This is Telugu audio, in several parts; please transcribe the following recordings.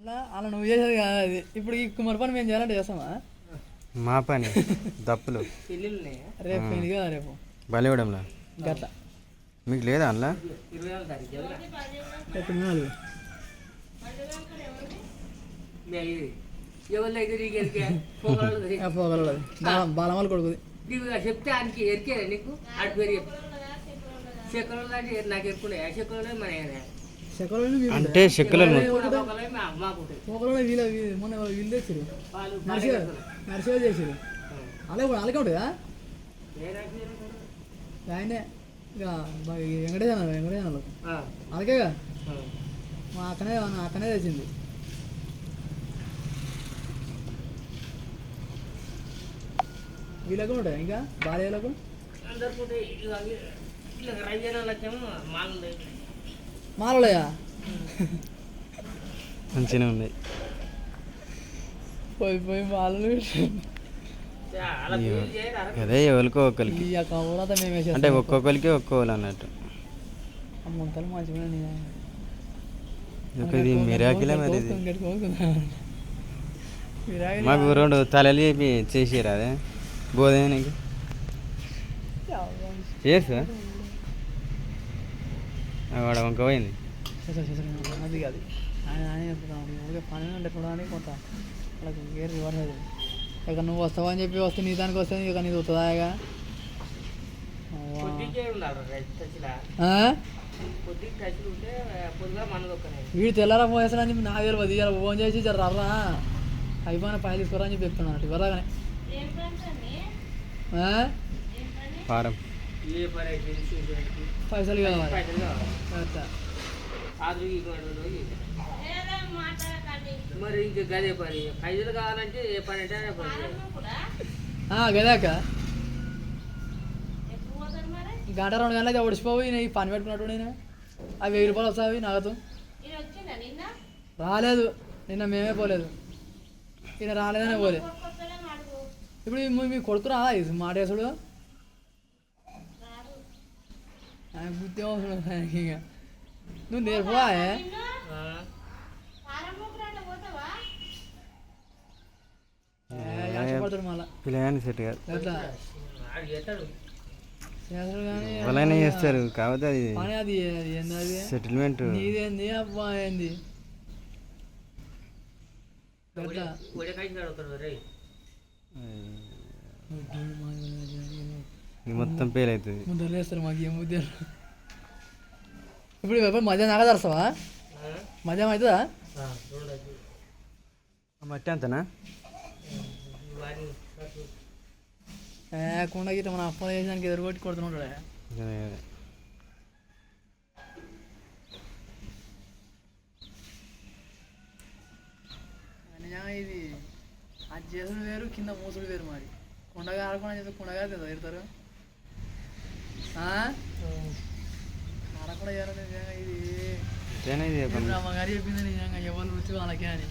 అలా అలా నువ్వు చేసేది కాదు అది. ఇప్పుడు ఈ కుమార్ పని మేము చేయాలంటే చేస్తామా? మా పని దప్పులు రేపు ఇది కదా రేపు? బలివడంలో గట్ల. మీకు లేదా అందులో? ఇరవై నాలుగు. పోగలదు ఆ పోగలదు బాలమాల కొడుకుది. నీకు చెప్తే ఆయనకి ఎరికేరా నీకు? ఆడి పేరు చెప్పు. అంటే నాకు ఎక్కున్నాయి ఆ చెక్కలు మన శకలలో వీళ్ళు అంటే ఉంటాయి పోగలలో వీళ్ళ మొన్న ఎవరో వీళ్ళు తెచ్చారు వాళ్ళు నర్సిగా నర్సిగా చేసారు అలాగే అలాగే ఉంటుందా? ఆయనే. ఇక అలాగేగా మా అక్కనే మా అక్కనే తెచ్చింది. వీళ్ళకు ఉంటాయి ఇంకా? భార్యలకు? అందరికి ఇలా రంజన లక్ష్యం మాలు ఉన్నాయి. పోయి పోయి మాలలు అదే ఎవరికో ఒకరికి. అంటే ఒక్కొక్కరికి ఒక్కోళ్ళు అన్నట్టు. ముంతలు మంచిగా ఇది మిరాకిలే మరి మాకు రెండు తలలు చెప్పి చేసిరా అదే. బోధనకి. చేసు వాడ వంక పోయింది. అది కాదు. ఆయన ఆయన పని అంటే చూడడానికి కొంత వాళ్ళకి గేర్ రివర్స్ ఇక నువ్వు వస్తావా అని చెప్పి వస్తే నీ దానికి వస్తే ఇక నీది వస్తుందా ఇక? వీడు తెల్లారా పోయేస్తాడని చెప్పి నా వేలు పది జర ఫోన్ చేసి జర రర్రా అయిపోయిన పైలు తీసుకురా అని చెప్పి చెప్తున్నాడు. ఇవ్వరాగానే. ఆ? ఫారం. అయితే పైసలు కావాలి. పైసలు కావాలి. మరి ఇంక గదే పని. పైసలు కావాలంటే ఏ పని అంటే గదాక గంట రెండు గంటలు అయితే ఒడిచిపోయి నేను ఈ పని పెట్టుకున్నట్టు నేను అవి వెయ్యి రూపాయలు వస్తాయి నగదు రాలేదు. నిన్న మేమే పోలేదు. ఈయన రాలేదనే పోలే. ఇప్పుడు మీ- కొడుకు రా ఇది మాట వేసుడు? ఆయన బుద్ధి అవసరం ఇక నువ్వు నేర్పువా పిల్లగాని సెట్ కాదు ఎవరైనా చేస్తారు కాకపోతే అది సెటిల్మెంట్ నీదేంది అబ్బా ఏంది మొత్తం పేల్ అవుతుంది ముద్దలు వేస్తారు మాకు ఏం ముద్దలు ఇప్పుడు ఎప్పుడు మధ్యాహ్నం దాకా తెరుస్తావా మధ్యాహ్నం అవుతుందా? మట్టి అంతనా? కుండ గిట్ట మన అప్ప చేసానికి ఎదురుకొట్టి కొడుతున్నాడు ఇది అది చేసుడు వేరు కింద మూసుడు వేరు మరి. కుండగా ఆడకుండా చేస్తే కుండగా కదా ఎడతారు నిజంగా ఇది. అమ్మగారు చెప్పింది నిజంగా ఎవరు రుచి వాళ్ళకే అని.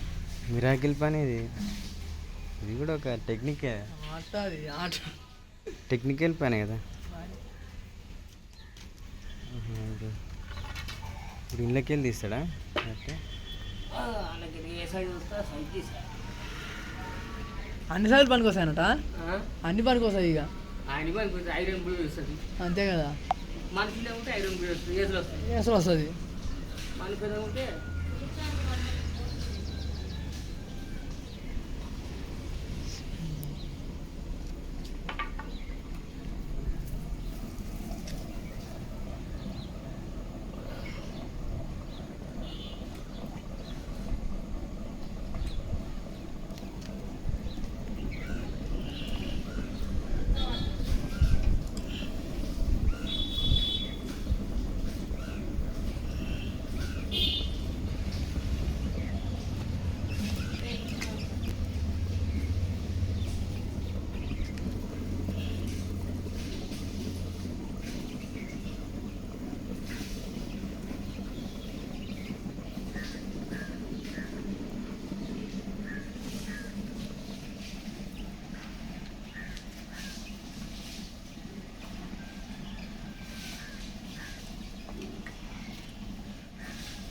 మిరాకిల్ పని ఇది. ఇది కూడా ఒక టెక్నికే ఆట అది ఆట. టెక్నికల్ పని కదా. ఇప్పుడు ఇళ్ళకి వెళ్ళి తీస్తాడా? అన్ని సార్లు పనికి వస్తాయనట అన్ని పనికి వస్తాయి ఇక. ఆయన పని కొంచెం ఐరన్ బిల్ వస్తుంది. అంతే కదా. మనుషులు ఉంటే ఐరన్ బిల్ వస్తుంది. ఏసులు వస్తుంది అసలు వస్తుంది. ఉంటే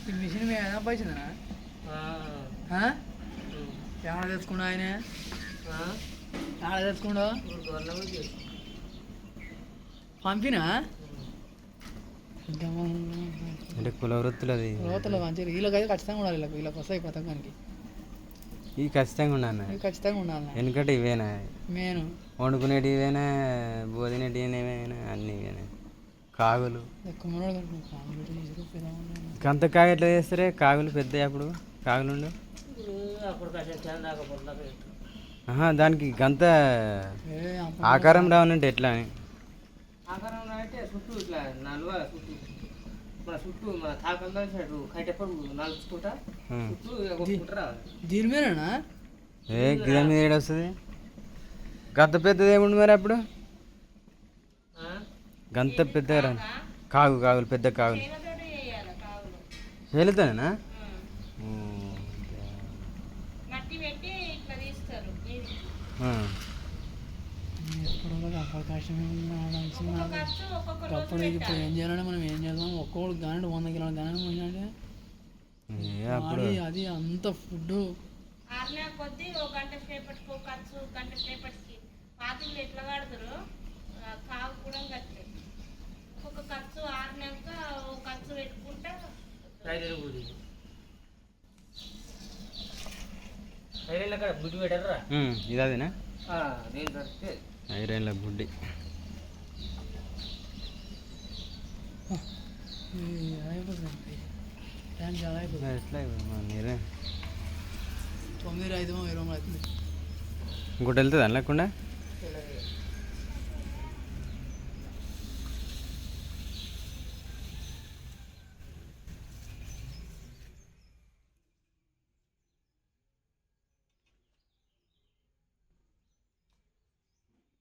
ఈ మిషన్ మీద ఆ, ఆ? ఎక్కడ తెచ్చుకుండా ఆయన? ఎక్కడ తెచ్చుకుండా పంపినా? అంటే కుల వృత్తులు అది. రోతలు మంచిగా వీళ్ళకైతే ఖచ్చితంగా ఉండాలి వీళ్ళకి. వీళ్ళకి వస్తాయి పథకానికి ఇవి ఖచ్చితంగా ఉండాలి ఇవి ఖచ్చితంగా ఉండాలి ఎందుకంటే ఇవేనా? మెయిన్. వండుకునేటివి ఇవేనా? బోధినేటివి ఇవేనా అన్నీ ఇవేనా? కాగులు. గంత కాగు ఎట్లా చేస్తారే? కాగులు పెద్ద అప్పుడు? కాగులు దానికి గంత ఆకారం రావాలంటే ఎట్లా అని? ఆకారం చుట్టూ ఇట్లా నలువ చుట్టూ. దీని మీదనా? ఏ గిద మీద ఏడు వస్తుంది గంత పెద్దది ఏముంది మరి అప్పుడు? గంత పెద్ద రా- కాగు కాగులు పెద్ద కాగులు. రోజు అప్పుడు ఇప్పుడు ఏం చేయాలంటే మనం ఏం చేద్దాం? కానీ వంద కిలోల కానీ పోయినంటే అప్పుడు అది అంత ఫుడ్ ఆరినా కొద్దీ ఒక గంట సేపటికి ఒక ఖర్చు గంట సేపటికి. పాతిళ్ళు ఎట్లా వాడతారు ఆ, కావు కూడా కట్టే ఒక్కొక్క ఖర్చు ఆరినాక ఒక ఖర్చు పెట్టుకుంటా రైలు గుడి రైలు అక్కడ బుద్ధి పెట్టారా ఉమ్, ఇది అదేనా? నేను దొరికితే ఐరన్ల బుడ్డి. ఇంకోటి వెళ్తుంది అనలేకుండా?